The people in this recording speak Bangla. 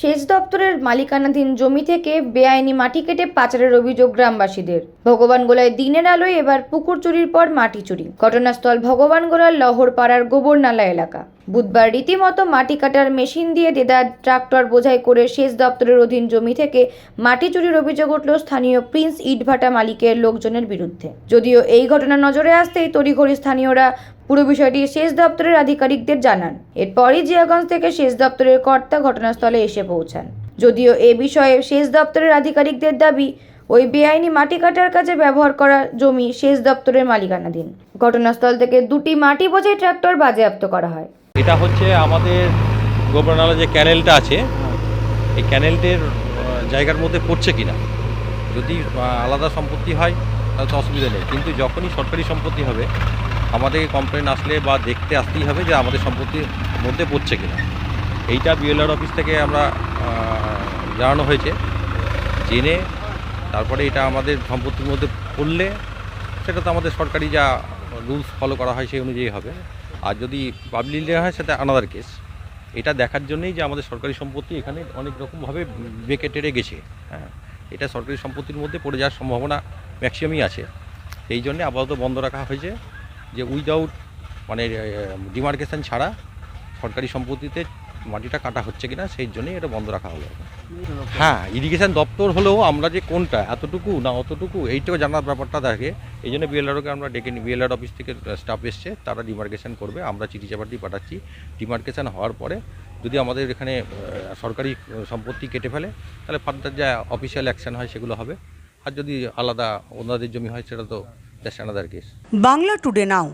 সেচ দপ্তরের মালিকানাধীন জমি থেকে বেআইনি মাটি কেটে পাচারের অভিযোগ গ্রামবাসীদের। ভগবানগোলায় দিনের আলোয় এবার পুকুর চুরির পর মাটি চুরি। ঘটনাস্থল ভগবানগোলার লহরপাড়ার গোবরনালা এলাকা। বুধবার রীতিমতো মাটি কাটার মেশিন দিয়ে দেদার ট্রাক্টর বোঝাই করে সেচ দপ্তরের অধীন জমি থেকে মাটি চুরির অভিযোগ উঠল স্থানীয় প্রিন্স ইটভাটা মালিকের লোকজনের বিরুদ্ধে। যদিও এই ঘটনা নজরে আসতেই তড়িঘড়ি স্থানীয়রা পুরো বিষয়টি সেচ দপ্তরের আধিকারিকদের জানান। এরপরই জিয়াগঞ্জ থেকে সেচ দপ্তরের কর্তা ঘটনাস্থলে এসে পৌঁছান। যদিও এ বিষয়ে সেচ দপ্তরের আধিকারিকদের দাবি, ওই বেআইনি মাটি কাটার কাজে ব্যবহার করা জমি সেচ দপ্তরের মালিকানাধীন। ঘটনাস্থল থেকে দুটি মাটি বোঝাই ট্রাক্টর বাজেয়াপ্ত করা হয়। এটা হচ্ছে আমাদের গোবরনালা যে ক্যানেলটা আছে, এই ক্যানেলটির জায়গার মধ্যে পড়ছে কিনা। যদি আলাদা সম্পত্তি হয়, তাহলে তো অসুবিধা নেই। কিন্তু যখনই সরকারি সম্পত্তি হবে আমাদের কমপ্লেন আসলে বা দেখতে আসতেই হবে যে আমাদের সম্পত্তির মধ্যে পড়ছে কিনা। এইটা বিএলআর অফিস থেকে আমরা জানানো হয়েছে। জেনে তারপরে এটা আমাদের সম্পত্তির মধ্যে পড়লে সেটা তো আমাদের সরকারি যা রুলস ফলো করা হয় সেই অনুযায়ী হবে। আর যদি পাবলিক হয়, সেটা আনাদার কেস এটা দেখার জন্যই যে আমাদের সরকারি সম্পত্তি এখানে অনেক রকমভাবে বেঁকে টেরে গেছে। হ্যাঁ এটা সরকারি সম্পত্তির মধ্যে পড়ে যাওয়ার সম্ভাবনা ম্যাক্সিমামই আছে। এই জন্যে আপাতত বন্ধ রাখা হয়েছে। যে উইদাউট মানে ডিমার্কেশন ছাড়া সরকারি সম্পত্তিতে মাটিটা কাটা হচ্ছে কিনা সেই জন্যই এটা বন্ধ রাখা হলো। হ্যাঁ ইরিগেশন দপ্তর হলেও আমরা যে কোনটা, এতটুকু না অতটুকু, এইটাও জানার ব্যাপারটা থাকে। এই জন্য বিএলআরওকে আমরা ডেকে নিই বিএলআর অফিস থেকে স্টাফ এসছে, তারা ডিমার্কেশন করবে, আমরা চিঠি চাপাটি পাঠাচ্ছি। ডিমার্কেশন হওয়ার পরে যদি আমাদের এখানে সরকারি সম্পত্তি কেটে ফেলে, তাহলে ফার্দার যা অফিসিয়াল অ্যাকশন হয় সেগুলো হবে। আর যদি আলাদা ওনাদের জমি হয়, সেটা তো কেস বাংলা টুডে নাও